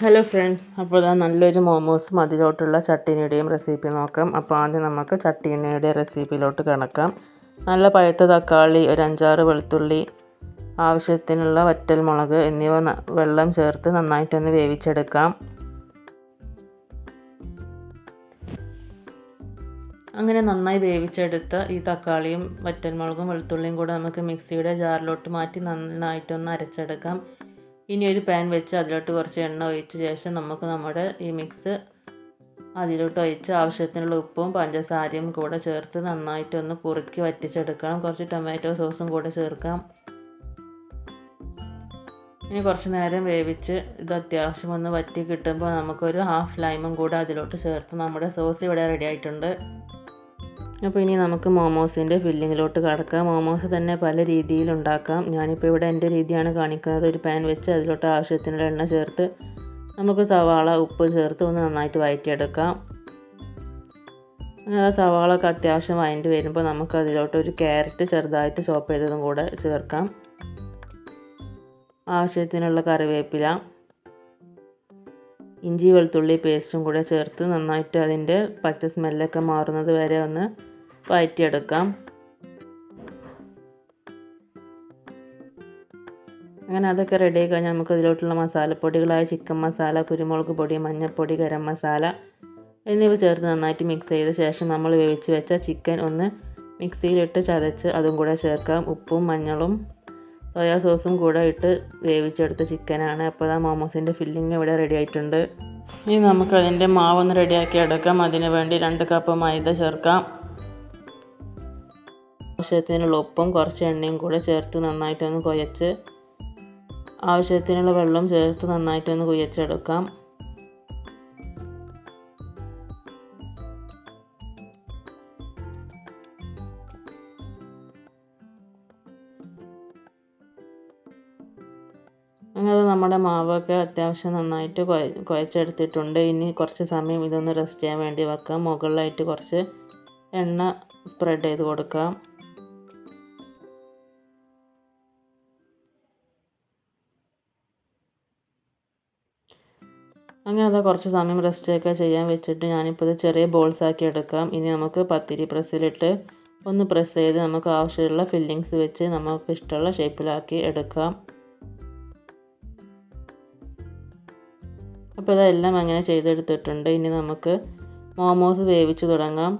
Hello friends അപ്പോൾ ഇതാ നല്ലൊരു മോമോസും അതിലോട്ടുള്ള ചട്ടിനിയുടെയും റെസിപ്പി നോക്കാം. അപ്പോൾ ആദ്യം നമുക്ക് ചട്ടിനിയുടെ റെസിപ്പിയിലോട്ട് കിടക്കാം. നല്ല പഴുത്ത തക്കാളി ഒരു അഞ്ചാറ് വെളുത്തുള്ളി ആവശ്യത്തിനുള്ള വറ്റൽ മുളക് എന്നിവ വെള്ളം ചേർത്ത് നന്നായിട്ടൊന്ന് വേവിച്ചെടുക്കാം. അങ്ങനെ നന്നായി വേവിച്ചെടുത്ത ഈ തക്കാളിയും വറ്റൽമുളകും വെളുത്തുള്ളിയും കൂടെ നമുക്ക് മിക്സിയുടെ ജാറിലോട്ട് മാറ്റി നന്നായിട്ടൊന്ന് അരച്ചെടുക്കാം. ഇനി ഒരു പാൻ വെച്ച് അതിലോട്ട് കുറച്ച് എണ്ണ ഒഴിച്ച ശേഷം നമുക്ക് നമ്മുടെ ഈ മിക്സ് അതിലോട്ട് ഒഴിച്ച് ആവശ്യത്തിനുള്ള ഉപ്പും പഞ്ചസാരയും കൂടെ ചേർത്ത് നന്നായിട്ടൊന്ന് കുറുക്കി വറ്റിച്ചെടുക്കണം. കുറച്ച് ടൊമാറ്റോ സോസും കൂടെ ചേർക്കാം. ഇനി കുറച്ച് നേരം വേവിച്ച് ഇത് അത്യാവശ്യം ഒന്ന് വറ്റി കിട്ടുമ്പോൾ നമുക്കൊരു ഹാഫ് ലൈമും കൂടെ അതിലോട്ട് ചേർത്ത് നമ്മുടെ സോസ് ഇവിടെ റെഡി ആയിട്ടുണ്ട്. അപ്പോൾ ഇനി നമുക്ക് മോമോസിന്റെ ഫില്ലിങ്ങിലോട്ട് കടക്കാം. മോമോസ് തന്നെ പല രീതിയിൽ ഉണ്ടാക്കാം. ഞാനിപ്പോൾ ഇവിടെ എന്റെ രീതിയാണ് കാണിക്കുന്നത്. ഒരു പാൻ വെച്ച് അതിലോട്ട് ആവശ്യത്തിനുള്ള എണ്ണ ചേർത്ത് നമുക്ക് സവാള ഉപ്പ് ചേർത്ത് ഒന്ന് നന്നായിട്ട് വഴറ്റിയെടുക്കാം അങ്ങനെ സവാള ഒക്കെ അത്യാവശ്യം വഴറ്റി വരുമ്പോൾ നമുക്ക് അതിലോട്ട് ഒരു ക്യാരറ്റ് ചെറുതായിട്ട് ചോപ്പ് ചെയ്തതും കൂടെ ചേർക്കാം. ആവശ്യത്തിനുള്ള കറിവേപ്പില. ഇഞ്ചി വെളുത്തുള്ളി പേസ്റ്റും കൂടെ ചേർത്ത് നന്നായിട്ട് അതിന്റെ പച്ച സ്മെല്ലൊക്കെ മാറുന്നത് വരെ ഒന്ന് വഴറ്റിയെടുക്കാം അങ്ങനെ അതൊക്കെ റെഡി ആയി കഴിഞ്ഞാൽ നമുക്ക് ഇതിലോട്ടുള്ള മസാലപ്പൊടികളായ ചിക്കൻ മസാല കുരുമുളക് പൊടി മഞ്ഞൾപ്പൊടി ഗരം മസാല എന്നിവ ചേർത്ത് നന്നായിട്ട് മിക്സ് ചെയ്ത ശേഷം നമ്മൾ വേവിച്ച് വെച്ച ചിക്കൻ ഒന്ന് മിക്സിയിലിട്ട് ചതച്ച് അതും കൂടെ ചേർക്കാം. ഉപ്പും മഞ്ഞളും സോയാ സോസും കൂടെ ഇട്ട് വേവിച്ചെടുത്ത ചിക്കനാണ്. അപ്പോൾ ആ മോമോസിന്റെ ഫില്ലിങ് ഇവിടെ റെഡി ആയിട്ടുണ്ട്. ഇനി നമുക്കതിന്റെ മാവൊന്ന് റെഡിയാക്കി എടുക്കാം. അതിന് വേണ്ടി രണ്ട് കപ്പ് മൈദ ചേർക്കാം. ആവശ്യത്തിനുള്ള ഉപ്പും കുറച്ച് എണ്ണയും കൂടെ ചേർത്ത് നന്നായിട്ടൊന്ന് കുഴച്ച് ആവശ്യത്തിനുള്ള വെള്ളം ചേർത്ത് നന്നായിട്ടൊന്ന് കുഴച്ചെടുക്കാം. നമ്മുടെ മാവൊക്കെ അത്യാവശ്യം നന്നായിട്ട് കുഴച്ചെടുത്തിട്ടുണ്ട് ഇനി കുറച്ച് സമയം ഇതൊന്ന് റെസ്റ്റ് ചെയ്യാൻ വേണ്ടി വെക്കാം. മുകളിലായിട്ട് കുറച്ച് എണ്ണ സ്പ്രെഡ് ചെയ്ത് കൊടുക്കാം. അങ്ങനെ അത് കുറച്ച് സമയം റെസ്റ്റൊക്കെ ചെയ്യാൻ വെച്ചിട്ട് ഞാനിപ്പോൾ ഇത് ചെറിയ ബോൾസ് ആക്കി എടുക്കാം. ഇനി നമുക്ക് പത്തിരി പ്രസ്സിലിട്ട് ഒന്ന് പ്രസ് ചെയ്ത് നമുക്ക് ആവശ്യമുള്ള ഫില്ലിങ്സ് വെച്ച് നമുക്ക് ഇഷ്ടമുള്ള ഷേപ്പിലാക്കി എടുക്കാം. അപ്പോൾ ഇതെല്ലാം അങ്ങനെ ചെയ്തെടുത്തിട്ടുണ്ട്. ഇനി നമുക്ക് മോമോസ് വേവിച്ച് തുടങ്ങാം.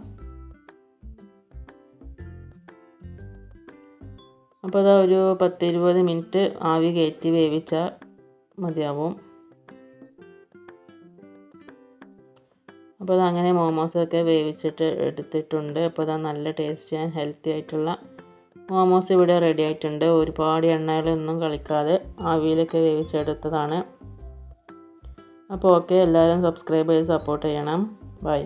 അപ്പോൾ അതാ ഒരു പത്ത് ഇരുപത് മിനിറ്റ് ആവി കയറ്റി വേവിച്ചാൽ മതിയാവും. അപ്പോൾ അതങ്ങനെ മോമോസൊക്കെ വേവിച്ചിട്ട് എടുത്തിട്ടുണ്ട്. അപ്പോൾ അതാ നല്ല ടേസ്റ്റി ആൻഡ് ഹെൽത്തി ആയിട്ടുള്ള മോമോസ് ഇവിടെ റെഡി ആയിട്ടുണ്ട്. ഒരുപാട് എണ്ണകളൊന്നും കളിക്കാതെ ആവിയിലൊക്കെ വേവിച്ചെടുത്തതാണ്. അപ്പോൾ ഓക്കെ എല്ലാവരും സബ്സ്ക്രൈബ് ചെയ്ത് സപ്പോർട്ട് ചെയ്യണം. ബൈ.